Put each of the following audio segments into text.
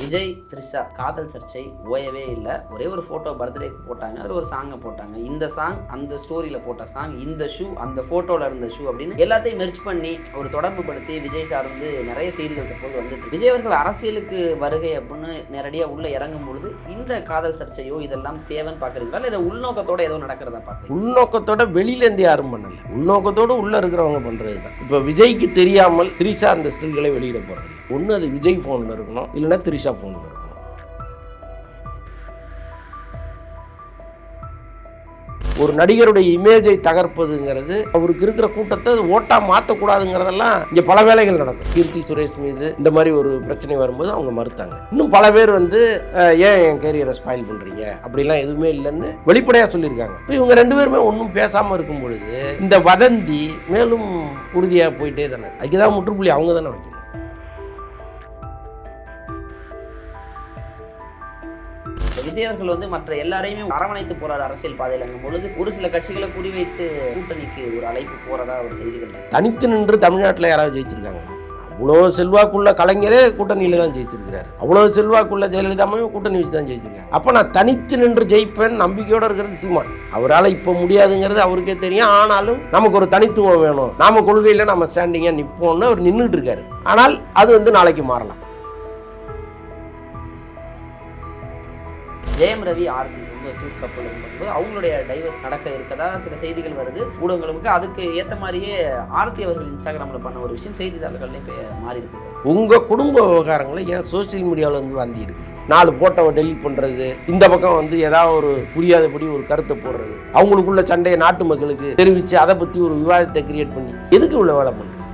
விஜய் த்ரிஷா காதல் சர்ச்சை ஓயவே இல்லை. ஒரே ஒரு ஃபோட்டோ பர்த்டேக்கு போட்டாங்க. அதில் ஒரு சாங்கை போட்டாங்க. இந்த சாங் அந்த ஸ்டோரியில் போட்ட சாங் இந்த ஷூ அந்த ஃபோட்டோவில் இருந்த ஷூ அப்படின்னு எல்லாத்தையும் மெர்ச் பண்ணி ஒரு தொடர்பு படுத்தி விஜய் சார் வந்து நிறைய செய்திகள் தற்போது வந்துட்டு விஜய் அவர்கள் அரசியலுக்கு வருகை அப்படின்னு நேரடியாக உள்ள இறங்கும் பொழுது இந்த காதல் சர்ச்சையோ இதெல்லாம் தேவைன்னு பார்க்குறீங்களா? இல்லை இதை உள்நோக்கத்தோட ஏதோ நடக்கிறதா பார்க்குறீங்க உள்நோக்கத்தோட வெளியிலேருந்து யாரும் பண்ணல. உள்நோக்கத்தோடு உள்ளே இருக்கிறவங்க பண்ணுறது தான் இப்போ விஜய்க்கு தெரியாமல் த்ரிஷா அந்த ஸ்டில்களை வெளியிட போகிறது ஒன்று அது விஜய் ஃபோனில் இருக்கணும் இல்லைன்னா த்ரிஷா ஃபோனில் இருக்கணும் ஒரு நடிகருடைய இமேஜை தகர்ப்பதுங்கிறது அவருக்கு இருக்கிற கூட்டத்தை ஓட்டா மாற்றக்கூடாதுங்கிறதெல்லாம் இங்கே பல வேலைகள் நடக்கும். கீர்த்தி சுரேஷ் மீது இந்த மாதிரி ஒரு பிரச்சனை வரும்போது அவங்க மறுத்தாங்க. இன்னும் பல பேர் வந்து ஏன் என் கேரியரை ஸ்பாயில் பண்ணுறீங்க அப்படிலாம் எதுவுமே இல்லைன்னு வெளிப்படையாக சொல்லியிருக்காங்க. இப்போ இவங்க ரெண்டு பேருமே ஒன்றும் பேசாமல் இருக்கும் பொழுது இந்த வதந்தி மேலும் உறுதியாக போயிட்டே தானே அதுக்கு தான் முற்றுப்புள்ளி அவங்க தானே வைக்கணும் விஜய் அவர்கள் வந்து மற்ற எல்லாரையுமே அரவணைத்து போறாரு அரசியல் பாதையில். பொழுது ஒரு சில கட்சிகளை குறிவைத்து கூட்டணிக்கு ஒரு அழைப்பு போறதா ஒரு செய்திகள் தனித்து நின்று தமிழ்நாட்டில் யாராவது ஜெயிச்சிருக்காங்களா? அவ்வளோ செல்வாக்குள்ள கலைஞரே கூட்டணியில் தான் ஜெயிச்சிருக்கிறார். அவ்வளோ செல்வாக்குள்ள ஜெயலலிதாமே கூட்டணி வச்சு தான் ஜெயிச்சிருக்காரு அப்போ நான் தனித்து நின்று ஜெயிப்பேன் நம்பிக்கையோடு இருக்கிறது சீமான். அவரால் இப்போ முடியாதுங்கிறது அவருக்கே தெரியும். ஆனாலும் நமக்கு ஒரு தனித்துவம் வேணும். நாம கொள்கையில் நம்ம ஸ்டாண்டிங்காக நிற்போம்னு அவர் நின்றுட்டு இருக்காரு. ஆனால் அது வந்து நாளைக்கு மாறலாம். ஜெயம் ரவி ஆர்த்தி ரொம்ப டூர் கப்பல் இருக்கும்போது அவங்களுடைய டைவர்ஸ் நடக்க இருக்கதா சில செய்திகள் வருது. ஊடகங்களுக்கு அதுக்கு ஏற்ற மாதிரியே ஆர்த்தி அவர்கள் இன்ஸ்டாகிராமில் பண்ண ஒரு விஷயம் செய்தித்தாள்கள்லேயும் இப்போ மாறி இருக்கு சார். உங்கள் குடும்ப விவகாரங்களை ஏன் சோஷியல் மீடியாவில் வந்து வாந்தி நாலு போட்டோவை டெலிட் பண்ணுறது இந்த பக்கம் வந்து ஏதாவது ஒரு புரியாதபடி ஒரு கருத்தை போடுறது அவங்களுக்குள்ள சண்டையை நாட்டு மக்களுக்கு தெரிவித்து அதை பற்றி ஒரு விவாதத்தை கிரியேட் பண்ணி எதுக்கு உள்ள வேலை பண்ணுறது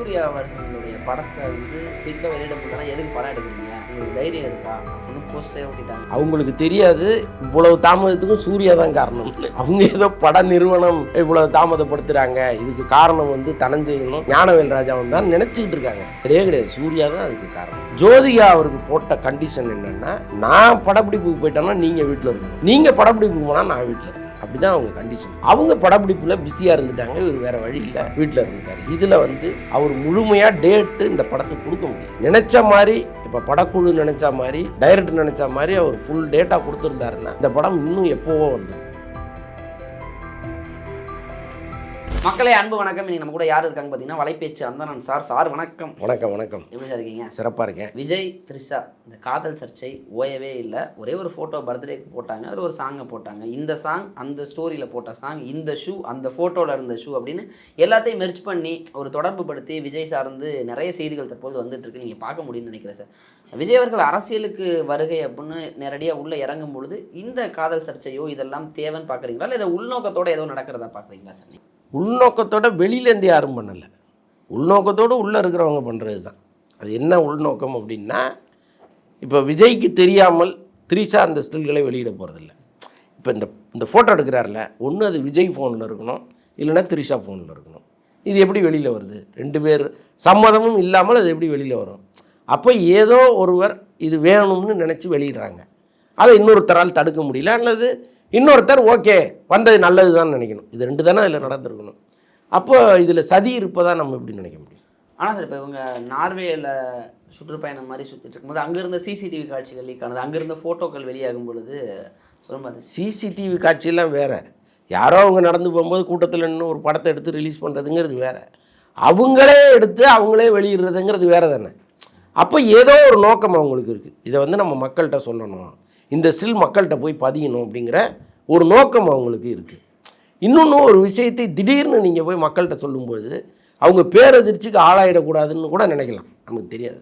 சூர்யா அவர்களுடைய படத்தை வந்து குயிக்காக வெளியிட எதுக்கு படம் எடுக்கிறீங்க? உங்களுக்கு தைரியம் இருக்கா? அப்படின்னு போஸ்டே ஓட்டிட்டாங்க அவங்களுக்கு தெரியாது இவ்வளவு தாமதத்துக்கும் சூர்யா தான் காரணம். அவங்க ஏதோ பட நிறுவனம் இவ்வளவு தாமதப்படுத்துறாங்க. இதுக்கு காரணம் வந்து தனஞ்சயனும் ஞானவேல் ராஜாவும் தான் நினைச்சுக்கிட்டு இருக்காங்க. கிடையாது கிடையாது. சூர்யா தான் அதுக்கு காரணம். ஜோதிகா அவருக்கு போட்ட கண்டிஷன் என்னன்னா நான் படப்பிடிப்புக்கு போயிட்டேன்னா நீங்க வீட்டில் இருக்கணும் நீங்க படப்பிடிப்புக்கு போனா நான் வீட்டில் அப்படிதான் அவங்க கண்டிஷன் அவங்க படப்பிடிப்புல பிஸியா இருந்துட்டாங்க. இவர் வேற வழி இல்லை. வீட்டில் இருந்துட்டாரு. இதுல வந்து அவர் முழுமையா டேட்டு இந்த படத்துக்கு கொடுக்க முடியும் நினைச்ச மாதிரி இப்போ படக்குழு நினைச்ச மாதிரி டைரக்டர் நினைச்ச மாதிரி அவர் ஃபுல் டேட்டா கொடுத்துருந்தாருன்னா இந்த படம் இன்னும் எப்போவோ வந்துடும் மக்களே அன்பு வணக்கம். இன்னைக்கு நம்ம கூட யார் இருக்காங்க பார்த்தீங்கன்னா வலைபேச்சு அந்தனன் சார். சார் வணக்கம். வணக்கம் வணக்கம். எப்படி சார் இருக்கீங்க? சிறப்பா இருக்கேன். விஜய் த்ரிஷா இந்த காதல் சர்ச்சை ஓயவே இல்லை. ஒரே ஒரு ஃபோட்டோ பர்த்டேக்கு போட்டாங்க. அதில் ஒரு சாங்கை போட்டாங்க. இந்த சாங் அந்த ஸ்டோரியில் போட்ட சாங் இந்த ஷூ அந்த ஃபோட்டோவில் இருந்த ஷூ அப்படின்னு எல்லாத்தையும் மெர்ச் பண்ணி ஒரு தொடர்பு படுத்தி விஜய் சார்ந்து நிறைய செய்திகள் தற்போது வந்துட்டு இருக்கு. நீங்கள் பார்க்க முடியும்னு நினைக்கிறேன் சார். விஜய் அவர்கள் அரசியலுக்கு வருகை அப்படின்னு நேரடியாக உள்ளே இறங்கும் பொழுது இந்த காதல் சர்ச்சையோ இதெல்லாம் தேவைன்னு பார்க்குறீங்களா? இல்லை இதை உள்நோக்கத்தோட ஏதோ நடக்கிறதா பார்க்குறீங்களா சார்? உள்நோக்கத்தோட வெளியிலேருந்து யாரும் பண்ணலை. உள்நோக்கத்தோடு உள்ளே இருக்கிறவங்க பண்ணுறது தான். அது என்ன உள்நோக்கம் அப்படின்னா இப்போ விஜய்க்கு தெரியாமல் த்ரீஷா அந்த ஸ்டில்களை வெளியிட போகிறதில்ல இப்போ இந்த இந்த ஃபோட்டோ எடுக்கிறாருல ஒன்று அது விஜய் ஃபோனில் இருக்கணும் இல்லைன்னா த்ரிஷா ஃபோனில் இருக்கணும். இது எப்படி வெளியில் வருது? ரெண்டு பேர் சம்மதமும் இல்லாமல் அது எப்படி வெளியில் வரும்? அப்போ ஏதோ ஒருவர் இது வேணும்னு நினச்சி வெளியிடுறாங்க. அதை இன்னொருத்தரால் தடுக்க முடியல அல்லது இன்னொருத்தர் ஓகே வந்தது நல்லது தான் நினைக்கணும். இது ரெண்டு தானே அதில் நடந்திருக்கணும். அப்போ இதில் சதி இருப்பதா நம்ம எப்படி நினைக்க முடியும்? ஆனால் சார் இப்போ இவங்க நார்வேல சுற்றுப்பயணம் மாதிரி சுற்றிட்டு இருக்கும்போது அங்கே இருந்த சிசிடிவி காட்சிகள் லீக் ஆனது அங்கே இருந்த ஃபோட்டோக்கள் வெளியாகும் பொழுது சிசிடிவி காட்சியெல்லாம் வேற. யாரோ அவங்க நடந்து போகும்போது கூட்டத்தில் நின்று ஒரு படத்தை எடுத்து ரிலீஸ் பண்ணுறதுங்கிறது வேற. அவங்களே எடுத்து அவங்களே வெளியிடுறதுங்கிறது வேற தானே. அப்போ ஏதோ ஒரு நோக்கம் அவங்களுக்கு இருக்குது இதை வந்து நம்ம மக்கள்கிட்ட சொல்லணும். இந்த ஸ்டில் மக்கள்கிட்ட போய் பதியணும் அப்படிங்கிற ஒரு நோக்கம் அவங்களுக்கு இருக்குது இன்னொன்று ஒரு விஷயத்தை திடீர்னு நீங்கள் போய் மக்கள்கிட்ட சொல்லும்பொழுது அவங்க பேரதிர்ச்சிக்கு ஆளாயிடக்கூடாதுன்னு கூட நினைக்கலாம். நமக்கு தெரியாது.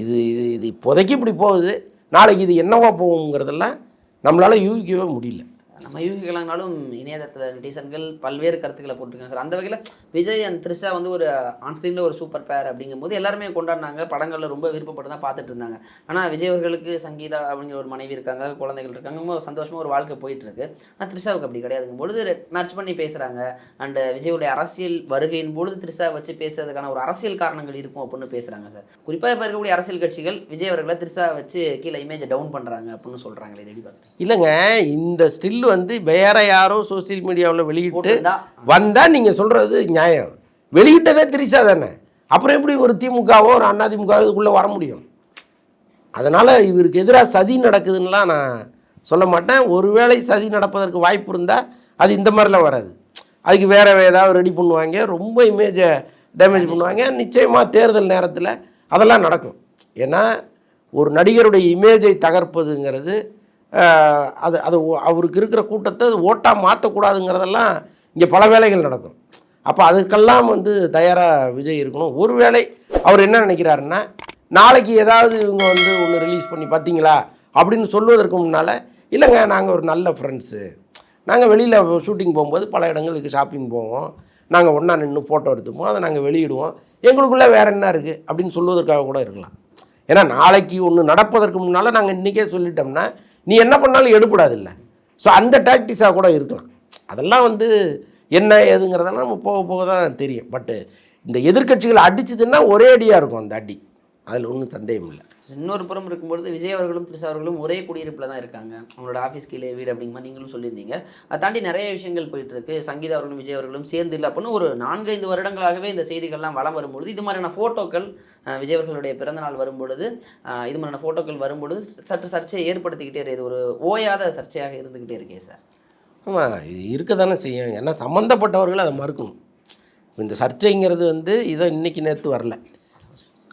இது இது இது இப்போதைக்கு இப்படி போகுது. நாளைக்கு இது என்னவா போகுங்கிறதெல்லாம் நம்மளால் யூகிக்கவே முடியல. நம்ம யூகிக்கலாம்னாலும் இணையதளத்தில் நெட்டிசன்கள் பல்வேறு கருத்துக்களை போட்டிருக்காங்க. சார் அந்த வகையில் விஜய் அண்ட் த்ரிஷா வந்து ஒரு ஆன்ஸ்க்ரீனில் ஒரு சூப்பர் பேர் அப்படிங்கும்போது எல்லாருமே கொண்டாடினாங்க. படங்களில் ரொம்ப விருப்பப்பட்டு தான் பார்த்துட்டு இருந்தாங்க. ஆனால் விஜய் அவர்களுக்கு சங்கீதா அப்படிங்கிற ஒரு மனைவி இருக்காங்க குழந்தைகள் இருக்காங்க. ரொம்ப சந்தோஷமாக ஒரு வாழ்க்கை போயிட்டுருக்கு. ஆனால் த்ரிஷாவுக்கு அப்படி கிடையாதுங்க பொழுது மேட்ச் பண்ணி பேசுகிறாங்க அண்ட் விஜயுடைய அரசியல் வருகையின் பொழுது த்ரிஷா வச்சு பேசுறதுக்கான ஒரு அரசியல் காரணங்கள் இருக்கும் அப்படின்னு பேசுகிறாங்க சார். குறிப்பாக இப்போ இருக்கக்கூடிய அரசியல் கட்சிகள் விஜய் அவர்களை த்ரிஷா வச்சு கீழே இமேஜை டவுன் பண்ணுறாங்க அப்படின்னு சொல்கிறாங்களே ரெடி பார்த்து இல்லைங்க இந்த ஸ்டில் வந்து வேற யாரோ சோஷியல் மீடியாவில் வெளியிட்டு வந்தால் நீங்கள் சொல்கிறது நியாயம். வெளியிட்டதே திரிசா தானே. அப்புறம் எப்படி ஒரு திமுகவோ ஒரு அதிமுகவோ இதுக்குள்ளே வர முடியும்? அதனால் இவருக்கு எதிராக சதி நடக்குதுன்னெலாம் நான் சொல்ல மாட்டேன். ஒருவேளை சதி நடப்பதற்கு வாய்ப்பு இருந்தால் அது இந்த மாதிரிலாம் வராது. அதுக்கு வேறு ஏதாவது ரெடி பண்ணுவாங்க ரொம்ப இமேஜை டேமேஜ் பண்ணுவாங்க. நிச்சயமாக தேர்தல் நேரத்தில் அதெல்லாம் நடக்கும். ஏன்னா ஒரு நடிகருடைய இமேஜை தகர்ப்பதுங்கிறது அது அது அவருக்கு இருக்கிற கூட்டத்தை அது ஓட்டாக மாற்றக்கூடாதுங்கிறதெல்லாம் இங்கே பல வேலைகள் நடக்கும். அப்போ அதுக்கெல்லாம் வந்து தயாராக விஜய் இருக்கணும். ஒருவேளை அவர் என்ன நினைக்கிறாருன்னா நாளைக்கு ஏதாவது இவங்க வந்து ஒன்று ரிலீஸ் பண்ணி பார்த்தீங்களா அப்படின்னு சொல்வதற்கு முன்னால் இல்லைங்க நாங்கள் ஒரு நல்ல ஃப்ரெண்ட்ஸு நாங்கள் வெளியில் ஷூட்டிங் போகும்போது பல இடங்களுக்கு ஷாப்பிங் போவோம். நாங்கள் ஒன்றா நின்று ஃபோட்டோ எடுத்துப்போம். அதை நாங்கள் வெளியிடுவோம். எங்களுக்குள்ளே வேறு என்ன இருக்குது அப்படின்னு சொல்வதற்காக கூட இருக்கலாம். ஏன்னா நாளைக்கு ஒன்று நடப்பதற்கு முன்னால் நாங்கள் இன்றைக்கே சொல்லிட்டோம்னா நீ என்ன பண்ணாலும் எடுபடாதில்ல. ஸோ அந்த டாக்டிஸாக கூட இருக்கலாம். அதெல்லாம் வந்து என்ன ஏதுங்கிறதெல்லாம் நம்ம போக போக தான் தெரியும். பட்டு இந்த எதிர்க்கட்சிகள் அடிச்சதுன்னா ஒரே அடியாக இருக்கும் அந்த அடி. அதில் ஒன்றும் சந்தேகம் இல்லை. இன்னொரு புறம் இருக்கும்பொழுது விஜய் அவர்களும் திரிஷா அவர்களும் ஒரே குடியிருப்பில் தான் இருக்காங்க. அவங்களோட ஆஃபீஸ் கீழே வீடு அப்படிங்கிற மாதிரி நீங்களும் சொல்லியிருந்தீங்க. அதை தாண்டி நிறைய விஷயங்கள் போயிட்டு இருக்கு. சங்கீதா அவர்களும் விஜய் அவர்களும் சேர்ந்து இல்லை அப்படின்னு ஒரு நான்கைந்து வருடங்களாகவே இந்த செய்திகள்லாம் வளம் வரும்பொழுது இது மாதிரியான ஃபோட்டோக்கள் விஜய் அவர்களுடைய பிறந்தநாள் வரும்பொழுது இது மாதிரியான ஃபோட்டோக்கள் வரும்பொழுது சற்று சர்ச்சையை ஏற்படுத்திக்கிட்டே இருக்குது ஒரு ஓயாத சர்ச்சையாக இருந்துக்கிட்டே இருக்கே சார் ஆமாம் இது இருக்க தானே செய்யும். ஏன்னா சம்மந்தப்பட்டவர்கள் அதை மறுக்கணும். இந்த சர்ச்சைங்கிறது வந்து இதை இன்னைக்கு நேற்று வரல.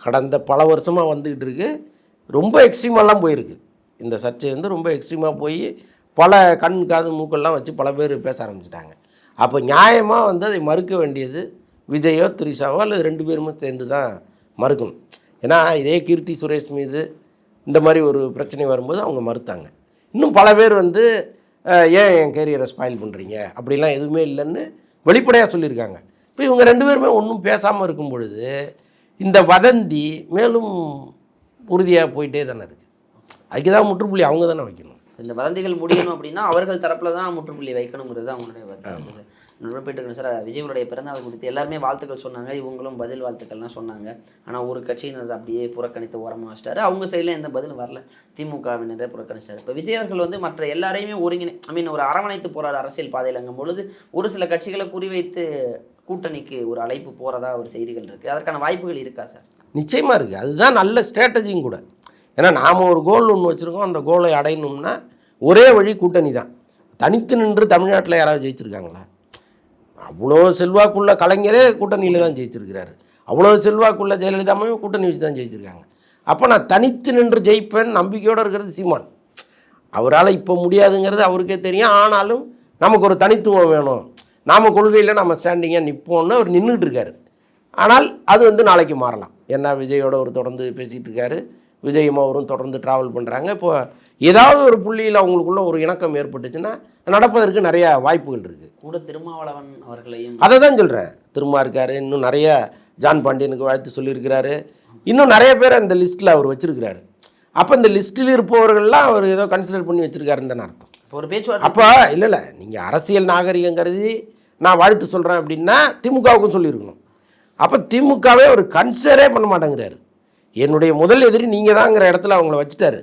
கடந்த பல வருஷமாக வந்துக்கிட்டு இருக்கு. ரொம்ப எக்ஸ்ட்ரீமெல்லாம் போயிருக்கு. இந்த சர்ச்சை வந்து ரொம்ப எக்ஸ்ட்ரீமாக போய் பல கண் காது மூக்கெல்லாம் வச்சு பல பேர் பேச ஆரம்பிச்சிட்டாங்க. அப்போ நியாயமாக வந்து அதை மறுக்க வேண்டியது விஜயோ திரிஷாவோ அல்லது ரெண்டு பேருமே சேர்ந்து தான் மறுக்கணும். ஏன்னா இதே கீர்த்தி சுரேஷ் மீது இந்த மாதிரி ஒரு பிரச்சனை வரும்போது அவங்க மறுத்தாங்க. இன்னும் பல பேர் வந்து ஏன் என் கேரியரை ஸ்பாயில் பண்ணுறீங்க அப்படிலாம் எதுவுமே இல்லைன்னு வெளிப்படையாக சொல்லியிருக்காங்க. இப்போ இவங்க ரெண்டு பேருமே ஒன்றும் பேசாமல் இருக்கும் பொழுது இந்த வதந்தி மேலும் உறுதியாக போயிட்டே தானே இருக்குது அதுக்கு தான் முற்றுப்புள்ளி அவங்க தானே வைக்கணும். இந்த வதந்திகள் முடியணும் அப்படின்னா அவர்கள் தரப்புல தான் முற்றுப்புள்ளி வைக்கணுங்கிறது தான் அவங்களுடைய இன்னொரு போயிட்டு இருக்கு சார் விஜயனுடைய பிறந்தநாள் குறித்து எல்லாருமே வாழ்த்துக்கள் சொன்னாங்க இவங்களும் பதில் வாழ்த்துக்கள்லாம் சொன்னாங்க. ஆனால் ஒரு கட்சியினர் அப்படியே புறக்கணித்து ஓரமாக வச்சிட்டாரு. அவங்க சைடில் எந்த பதிலும் வரல. திமுகவினரை புறக்கணிச்சிட்டாரு. இப்போ விஜய் அவர்கள் வந்து மற்ற எல்லாரையுமே ஒருங்கிணை ஐ மீன் ஒரு அரவணைத்து போறாரு அரசியல் பாதையிலங்கும் பொழுது ஒரு சில கட்சிகளை குறிவைத்து கூட்டணிக்கு ஒரு அழைப்பு போகிறதா ஒரு செய்திகள் இருக்குது அதற்கான வாய்ப்புகள் இருக்கா சார்? நிச்சயமாக இருக்குது அதுதான் நல்ல ஸ்ட்ராட்டஜியும் கூட. ஏன்னா நாம் ஒரு கோல் ஒன்று வச்சுருக்கோம். அந்த கோலை அடையணும்னா ஒரே வழி கூட்டணி தான். தனித்து நின்று தமிழ்நாட்டில் யாராவது ஜெயிச்சிருக்காங்களா? அவ்வளோ செல்வாக்குள்ள கலைஞரே கூட்டணியில் தான் ஜெயிச்சிருக்கிறாரு. அவ்வளோ செல்வாக்குள்ள ஜெயலலிதாமையும் கூட்டணி வச்சு தான் ஜெயிச்சிருக்காங்க. அப்போ நான் தனித்து நின்று ஜெயிப்பேன் நம்பிக்கையோடு இருக்கிறது சீமான். அவரால் இப்போ முடியாதுங்கிறது அவருக்கே தெரியும். ஆனாலும் நமக்கு ஒரு தனித்துவம் வேணும். நாம் கொள்கையில் நம்ம ஸ்டாண்டிங்காக நிற்போம்னு அவர் நின்றுட்டு இருக்காரு ஆனால் அது வந்து நாளைக்கு மாறலாம். ஏன்னா விஜயோட ஒரு தொடர்ந்து பேசிகிட்டு இருக்காரு விஜயும் அவரும் தொடர்ந்து ட்ராவல் பண்ணுறாங்க இப்போ ஏதாவது ஒரு புள்ளியில் அவங்களுக்குள்ள ஒரு இணக்கம் ஏற்பட்டுச்சுன்னா நடப்பதற்கு நிறைய வாய்ப்புகள் இருக்குது கூட திருமாவளவன் அவர்களையும் அதை தான் சொல்கிறேன் திரும்ப இருக்காரு. இன்னும் நிறைய ஜான் பாண்டியனுக்கு வாழ்த்து சொல்லியிருக்கிறாரு. இன்னும் நிறைய பேர் அந்த லிஸ்ட்டில் அவர் வச்சிருக்கிறாரு. அப்போ இந்த லிஸ்ட்டில் இருப்பவர்கள்லாம் அவர் ஏதோ கன்சிடர் பண்ணி வச்சிருக்காருன்னு தானே அர்த்தம். இப்போ ஒரு பேச்சுவார்த்தை அப்போ இல்லை இல்லை. நீங்கள் அரசியல் நாகரிகம் கருதி நான் வாழ்த்து சொல்கிறேன் அப்படின்னா திமுகவுக்கும் சொல்லியிருக்கணும். அப்போ திமுகவே ஒரு கன்சிடரே பண்ண மாட்டேங்கிறாரு. என்னுடைய முதல் எதிரி நீங்கள் தாங்கிற இடத்துல அவங்கள வச்சுட்டாரு.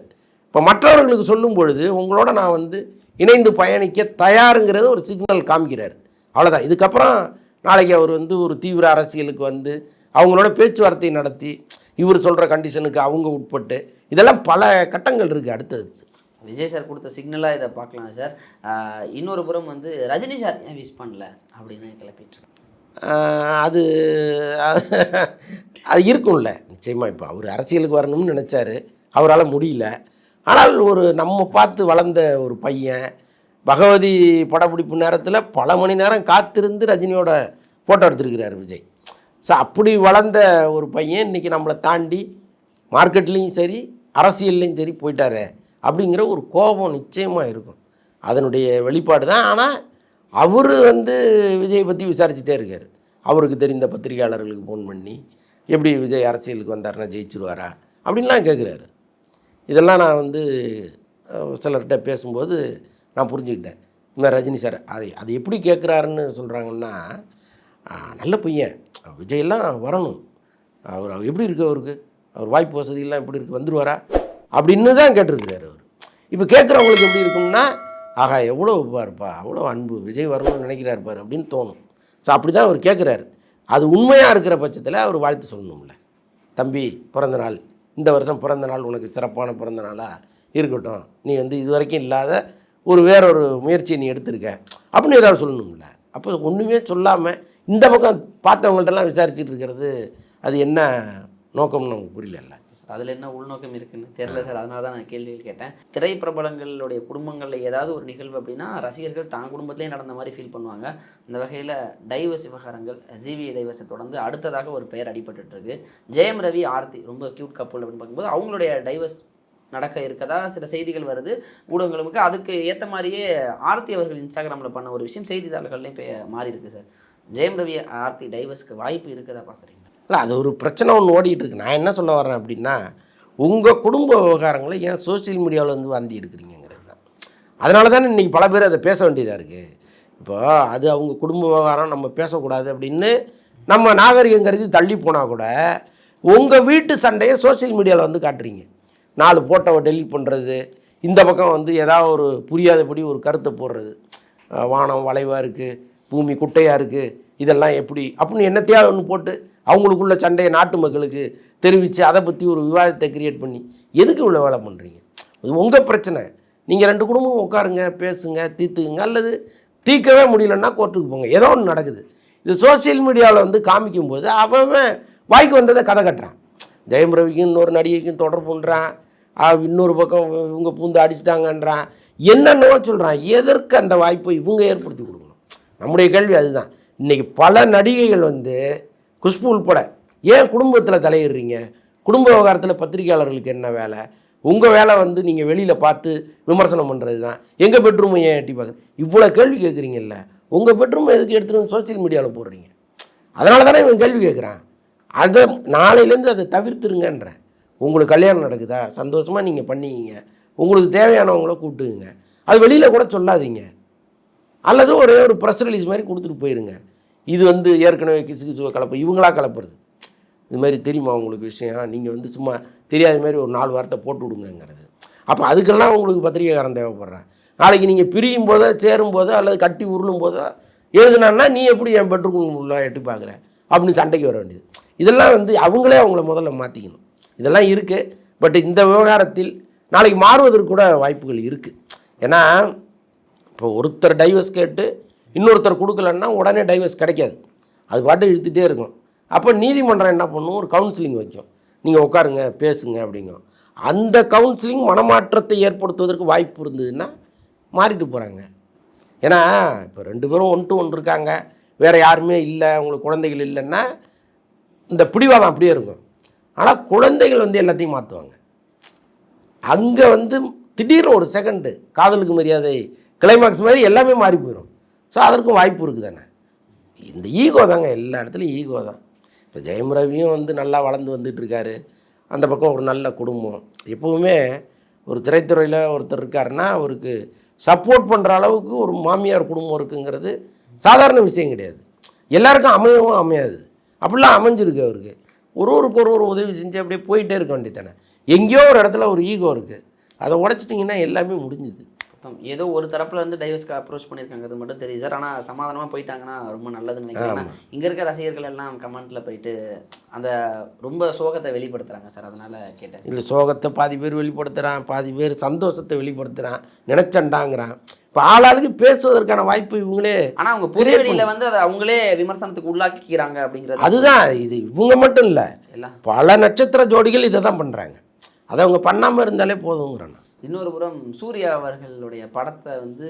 இப்போ மற்றவர்களுக்கு சொல்லும் பொழுது உங்களோட நான் வந்து இணைந்து பயணிக்க தயாருங்கிறது ஒரு சிக்னல் காமிக்கிறார். அவ்வளோதான் இதுக்கப்புறம் நாளைக்கு அவர் வந்து ஒரு தீவிர அரசியலுக்கு வந்து அவங்களோட பேச்சுவார்த்தை நடத்தி இவர் சொல்கிற கண்டிஷனுக்கு அவங்க உட்பட்டு இதெல்லாம் பல கட்டங்கள் இருக்குது அடுத்தது. விஜய் சார் கொடுத்த சிக்னலாக இதை பார்க்கலாம் சார். இன்னொரு புறம் வந்து ரஜினி சார் ஏன் விஷ் பண்ணல அப்படின்னு கிளப்பிட்டு அது அது- அது இருக்கும்ல நிச்சயமாக இப்போ அவர் அரசியலுக்கு வரணும்னு நினச்சாரு. அவரால் முடியல. ஆனால் ஒரு நம்ம பார்த்து வளர்ந்த ஒரு பையன் பகவதி படப்பிடிப்பு நேரத்தில் பல மணி நேரம் காத்திருந்து ரஜினியோட ஃபோட்டோ எடுத்திருக்கிறார் விஜய். ஸோ அப்படி வளர்ந்த ஒரு பையன் இன்றைக்கி நம்மளை தாண்டி மார்க்கெட்லேயும் சரி அரசியல்லையும் சரி போயிட்டாரு. அப்படிங்கிற ஒரு கோபம் நிச்சயமாக இருக்கும். அதனுடைய வெளிப்பாடு தான். ஆனால் அவர் வந்து விஜய் பற்றி விசாரிச்சுட்டே இருக்கார். அவருக்கு தெரிந்த பத்திரிகையாளர்களுக்கு ஃபோன் பண்ணி எப்படி விஜய் அரசியலுக்கு வந்தாருன்னா ஜெயிச்சிருவாரா? அப்படின்லாம் கேட்குறாரு இதெல்லாம் நான் வந்து சிலர்கிட்ட பேசும்போது நான் புரிஞ்சுக்கிட்டேன். இந்த ரஜினி சார் அது அது எப்படி கேட்குறாருன்னு சொல்கிறாங்கன்னா நல்ல பையன். விஜயெல்லாம் வரணும். அவர் அவர் எப்படி இருக்கு அவருக்கு? அவர் வாய்ப்பு வசதியெல்லாம் எப்படி இருக்குது வந்துடுவாரா அப்படின்னு தான் கேட்டிருக்கிறார் அவர். இப்போ கேட்குறவங்களுக்கு எப்படி இருக்கும்னா ஆஹா எவ்வளோ பாருப்பா அவ்வளோ அன்பு விஜய் வரணும்னு நினைக்கிறார் பாரு அப்படின்னு தோணும். ஸோ அப்படி தான் அவர் கேட்குறாரு. அது உண்மையாக இருக்கிற பட்சத்தில் அவர் வாழ்த்து சொல்லணும்ல. தம்பி பிறந்த நாள் இந்த வருஷம் பிறந்த நாள் உனக்கு சிறப்பான பிறந்த நாளாக இருக்கட்டும் நீ வந்து இது வரைக்கும் இல்லாத ஒரு வேறொரு முயற்சியை நீ எடுத்திருக்க. அப்படின்னு ஏதாவது சொல்லணும்ல. அப்போ ஒன்றுமே சொல்லாமல் இந்த பக்கம் பார்த்தவங்கள்ட்டலாம் விசாரிச்சுட்டு இருக்கிறது அது என்ன நோக்கம்னு நமக்கு புரியல சார் அதில் என்ன உள்நோக்கம் இருக்குன்னு தெரியல சார். அதனால தான் நான் கேள்வி கேட்டேன். திரைப்பிரபலங்களுடைய குடும்பங்களில் ஏதாவது ஒரு நிகழ்வு அப்படின்னா ரசிகர்கள் தான் குடும்பத்திலே நடந்த மாதிரி ஃபீல் பண்ணுவாங்க. இந்த வகையில் டைவர்ஸ் விவகாரங்கள் ஜிவி டைவர்ஸை தொடர்ந்து அடுத்ததாக ஒரு பெயர் அடிபட்டுட்டு இருக்கு ஜெயம் ரவி ஆர்த்தி ரொம்ப கியூட் கப்பல் அப்படின்னு பார்க்கும்போது அவங்களுடைய டைவர்ஸ் நடக்க இருக்கதா? சில செய்திகள் வருது. ஊடகங்களுக்கு அதுக்கு ஏற்ற மாதிரியே ஆர்த்தி அவர்கள் இன்ஸ்டாகிராமில் பண்ண ஒரு விஷயம் செய்தித்தாள்கள்லையும் இப்போ மாறி இருக்கு சார். ஜெயம் ரவி ஆர்த்தி டைவர்ஸ்க்கு வாய்ப்பு இருக்கதா பார்க்குறீங்க இல்லை அது ஒரு பிரச்சனை ஒன்று ஓடிட்டு இருக்கு. நான் என்ன சொல்ல வரேன் அப்படின்னா உங்கள் குடும்ப விவகாரங்களை ஏன் சோஷியல் மீடியாவில் வந்து வாந்தி எடுக்கிறீங்கிறது தான். அதனால தானே இன்றைக்கி பல பேர் அதை பேச வேண்டியதாக இருக்குது இப்போ அது அவங்க குடும்ப விவகாரம் நம்ம பேசக்கூடாது அப்படின்னு நம்ம நாகரிகம் கருதி தள்ளி போனால் கூட உங்கள் வீட்டு சண்டையை சோஷியல் மீடியாவில் வந்து காட்டுறீங்க. நாலு ஃபோட்டோவை டெலிட் பண்ணுறது இந்த பக்கம் வந்து ஏதாவது ஒரு புரியாதபடி ஒரு கருத்தை போடுறது. வானம் வளைவாக இருக்குது பூமி குட்டையாக இருக்குது இதெல்லாம் எப்படி? அப்படின்னு என்னத்தையாவது ஒன்று போட்டு அவங்களுக்குள்ள சண்டையை நாட்டு மக்களுக்கு தெரிவித்து அதை பற்றி ஒரு விவாதத்தை கிரியேட் பண்ணி எதுக்கு இவ்வளோ வேலை பண்ணுறீங்க இது உங்கள் பிரச்சனை. நீங்கள் ரெண்டு குடும்பம் உட்காருங்க பேசுங்க தீர்த்துக்குங்க. அல்லது தீர்க்கவே முடியலன்னா கோர்ட்டுக்கு போங்க. ஏதோ ஒன்று நடக்குது. இது சோஷியல் மீடியாவில் வந்து காமிக்கும்போது அவன் அவன் வாய்க்கு வந்ததை கதை கட்டுறான். ஜெயம் ரவிக்கும் இன்னொரு நடிகைக்கும் தொடர்புன்றான் இன்னொரு பக்கம் இவங்க பூந்து அடிச்சிட்டாங்கன்றான். என்னென்னவோ சொல்கிறான் எதற்கு அந்த வாய்ப்பை இவங்க ஏற்படுத்தி கொடுக்கணும் நம்முடைய கேள்வி அதுதான். இன்றைக்கி பல நடிகைகள் வந்து குஷ்பு உள்பட ஏன் குடும்பத்தில் தலையிடுறீங்க? குடும்ப விவகாரத்தில் பத்திரிகையாளர்களுக்கு என்ன வேலை? உங்கள் வேலை வந்து நீங்கள் வெளியில் பார்த்து விமர்சனம் பண்ணுறது தான் எங்கள் பெட்ரூமை ஏன் எட்டி பார்க்குறது இவ்வளோ கேள்வி கேட்குறீங்கல்ல உங்கள் பெட்ரூமை எதுக்கு எடுத்துகிட்டு வந்து சோஷியல் மீடியாவில் போடுறீங்க? அதனால தானே இவன் கேள்வி கேட்குறான் அதை நாளையிலேருந்து அதை தவிர்த்துருங்கன்றேன் உங்களுக்கு கல்யாணம் நடக்குதா? சந்தோஷமாக நீங்கள் பண்ணிக்கிங்க. உங்களுக்கு தேவையானவங்கள கூப்பிட்டுங்க அது வெளியில் கூட சொல்லாதீங்க. அல்லது ஒரே ஒரு ப்ரெஸ் ரிலீஸ் மாதிரி கொடுத்துட்டு போயிருங்க. இது வந்து ஏற்கனவே கிசு கிசுவை கலப்பு இவங்களா கலப்புறது. இது மாதிரி தெரியுமா உங்களுக்கு விஷயம்? நீங்கள் வந்து சும்மா தெரியாத மாதிரி ஒரு நாலு வார்த்தை போட்டு விடுங்கங்கிறது. அப்போ அதுக்கெல்லாம் உங்களுக்கு பத்திரிகைக்காரன் தேவைப்படுறான். நாளைக்கு நீங்கள் பிரியும் போதோ சேரும் போதோ அல்லது கட்டி உருளும் போதோ எழுதுனான்னா நீ எப்படி என் பெட்ரூம் உள்ள எட்டி பார்க்குற அப்படின்னு சண்டைக்கு வர வேண்டியது. இதெல்லாம் வந்து அவங்களே அவங்கள முதல்ல மாற்றிக்கணும் இதெல்லாம் இருக்குது பட் இந்த விவகாரத்தில் நாளைக்கு மாறுவதற்கு கூட வாய்ப்புகள் இருக்குது ஏன்னா இப்போ ஒருத்தர் டைவர்ஸ் கேட்டு இன்னொருத்தர் கொடுக்கலன்னா உடனே டைவர்ஸ் கிடைக்காது. அது பாட்டு இழுத்துட்டே இருக்கும். அப்போ நீதிமன்றம் என்ன பண்ணும்? ஒரு கவுன்சிலிங் வைக்கும். நீங்கள் உட்காருங்க பேசுங்க அப்படிங்கும். அந்த கவுன்சிலிங் மனமாற்றத்தை ஏற்படுத்துவதற்கு வாய்ப்பு இருந்ததுன்னா மாறிட்டு போகிறாங்க ஏன்னா இப்போ ரெண்டு பேரும் ஒன் டு ஒன் இருக்காங்க. வேறு யாருமே இல்லை உங்களுக்கு குழந்தைகள் இல்லைன்னா இந்த பிடிவாதம் அப்படியே இருக்கும். ஆனால் குழந்தைகள் வந்து எல்லாத்தையும் மாற்றுவாங்க அங்கே வந்து திடீர்னு ஒரு செகண்டு காதலுக்கு மரியாதை கிளைமாக்ஸ் மாதிரி எல்லாமே மாறி போயிடும் ஸோ அதற்கும் வாய்ப்பு இருக்குது தானே இந்த ஈகோ தாங்க எல்லா இடத்துலையும் ஈகோ தான். இப்போ ஜெயம் ரவியும் வந்து நல்லா வளர்ந்து வந்துட்டுருக்காரு. அந்த பக்கம் ஒரு நல்ல குடும்பம். எப்போவுமே ஒரு திரைத்துறையில் ஒருத்தர் இருக்காருன்னா அவருக்கு சப்போர்ட் பண்ணுற அளவுக்கு ஒரு மாமியார் குடும்பம் இருக்குங்கிறது சாதாரண விஷயம் கிடையாது. எல்லாருக்கும் அமையவும் அமையாது. அப்படிலாம் அமைஞ்சிருக்கு அவருக்கு. ஒரு ஒருக்கு ஒரு ஒரு உதவி செஞ்சு அப்படியே போயிட்டே இருக்க வேண்டியதானே எங்கேயோ ஒரு இடத்துல ஒரு ஈகோ இருக்குது அதை உடச்சிட்டிங்கன்னா எல்லாமே முடிஞ்சுது. மொத்தம் ஏதோ ஒரு தரப்புல இருந்து டைவர்ஸ்க்கு அப்ரோச் பண்ணியிருக்காங்க அது மட்டும் தெரியுது. சார் ஆனால் சமாதானமாக போயிட்டாங்கன்னா ரொம்ப நல்லதுன்னு நினைக்கிறேன். இங்க இருக்க ரசிகர்கள் எல்லாம் கமெண்ட்ல போயிட்டு அந்த ரொம்ப சோகத்தை வெளிப்படுத்துறாங்க சார் அதனால கேட்டேன். இல்லை சோகத்தை பாதி பேர் வெளிப்படுத்துகிறான் பாதி பேர் சந்தோஷத்தை வெளிப்படுத்துகிறான் நினச்சண்டாங்கிறான் இப்போ ஆளாளுக்கு பேசுவதற்கான வாய்ப்பு இவங்களே ஆனா அவங்க பொது வெளியில வந்து அதை அவங்களே விமர்சனத்துக்கு உள்ளாக்கிக்கிறாங்க அப்படிங்கிறது அதுதான் இது இவங்க மட்டும் இல்லை. பல நட்சத்திர ஜோடிகள் இதை தான் பண்ணுறாங்க அதை அவங்க பண்ணாமல் இருந்தாலே போதுங்கிறேன். இன்னொரு புறம் சூர்யா அவர்களுடைய படத்தை வந்து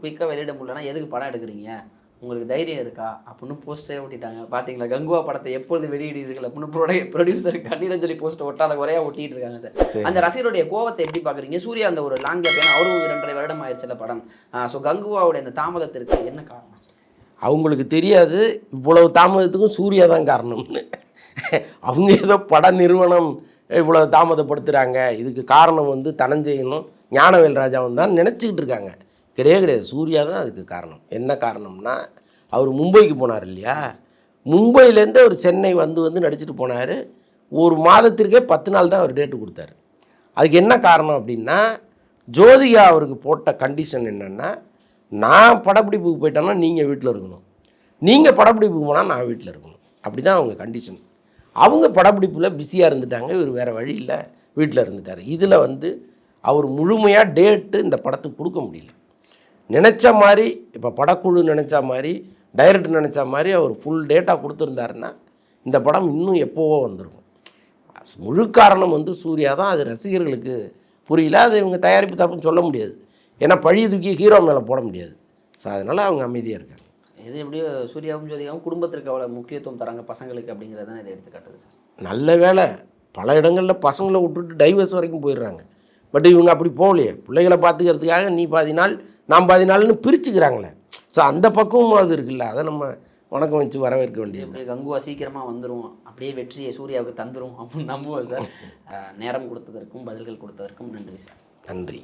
குயிக்காக வெளியிட முடியலன்னா எதுக்கு படம் எடுக்கிறீங்க? உங்களுக்கு தைரியம் இருக்கா? அப்படின்னு போஸ்டே ஒட்டிட்டாங்க. பாத்தீங்களா? கங்குவா படத்தை எப்பொழுது வெளியிடுவீர்கள் அப்படின்னு ப்ரொடை ப்ரொடியூசர் கண்ணீரஞ்சலி போஸ்ட் ஒட்டாத குறையா ஒட்டிட்டு இருக்காங்க சார். அந்த ரசிகருடைய கோவத்தை எப்படி பாக்குறீங்க? சூர்யா அந்த ஒரு லாங் கேப் ஏன்னா அவரும் இரண்டரை வருடம் ஆயிடுச்சுல படம். ஸோ கங்குவாவுடைய அந்த தாமதத்திற்கு என்ன காரணம்? அவங்களுக்கு தெரியாது இவ்வளவு தாமதத்துக்கும் சூர்யா தான் காரணம்னு. அவங்க ஏதோ பட நிறுவனம் இவ்வளோ தாமதப்படுத்துகிறாங்க இதுக்கு காரணம் வந்து தனஞ்செயனும் ஞானவேல் ராஜாவும் தான் நினச்சிக்கிட்டு இருக்காங்க. கிடையாது கிடையாது. சூர்யா தான் அதுக்கு காரணம். என்ன காரணம்னா அவர் மும்பைக்கு போனார் இல்லையா? மும்பையிலேருந்து அவர் சென்னை வந்து வந்து நடிச்சிட்டு போனார். ஒரு மாதத்திற்கே பத்து நாள் தான் அவர் டேட்டு கொடுத்தாரு. அதுக்கு என்ன காரணம் அப்படின்னா ஜோதிகா அவருக்கு போட்ட கண்டிஷன் என்னென்னா நான் படப்பிடிப்புக்கு போயிட்டேன்னா நீங்கள் வீட்டில் இருக்கணும். நீங்கள் படப்பிடிப்புக்கு போனால் நான் வீட்டில் இருக்கணும். அப்படி தான் அவங்க கண்டிஷன் அவங்க படப்பிடிப்பில் பிஸியாக இருந்துட்டாங்க இவர் வேறு வழி இல்லை வீட்டில் இருந்துட்டார். இதில் வந்து அவர் முழுமையாக டேட்டு இந்த படத்துக்கு கொடுக்க முடியல. நினச்ச மாதிரி இப்போ படக்குழு நினச்ச மாதிரி டைரக்டர் நினச்ச மாதிரி அவர் ஃபுல் டேட்டாக கொடுத்துருந்தாருன்னா இந்த படம் இன்னும் எப்போவோ வந்துருக்கும். முழு காரணம் வந்து சூர்யா தான். அது ரசிகர்களுக்கு புரியல. அது இவங்க தயாரிப்பு தப்புன்னு சொல்ல முடியாது. ஏன்னா பழி தூக்கி ஹீரோ மேலே போட முடியாது. ஸோ அதனால் அவங்க அமைதியாக இருக்காங்க. இது எப்படியோ சூர்யாவும் ஜோதிகாவும் குடும்பத்திற்கு அவ்வளோ முக்கியத்துவம் தராங்க பசங்களுக்கு அப்படிங்கிறது தான் இதை எடுத்து காட்டுது சார். நல்ல வேலை. பல இடங்களில் பசங்களை விட்டுட்டு டைவர்ஸ் வரைக்கும் போயிடுறாங்க. பட் இவங்க அப்படி போகலையே. பிள்ளைகளை பார்த்துக்கிறதுக்காக நீ பாதி நாள் நான் பாதி நாள்னு பிரிச்சுக்கிறாங்களே. ஸோ அந்த பக்கமும் அது இருக்குல்ல. அதை நம்ம வணக்கம் வச்சு வரவேற்க வேண்டியது கங்குவா சீக்கிரமாக வந்துரும். அப்படியே வெற்றியை சூர்யாவுக்கு தந்துரும் அப்படின்னு நம்புவோம் சார். நேரம் கொடுத்ததற்கும் பதில்கள் கொடுத்ததற்கும் நன்றி சார். நன்றி.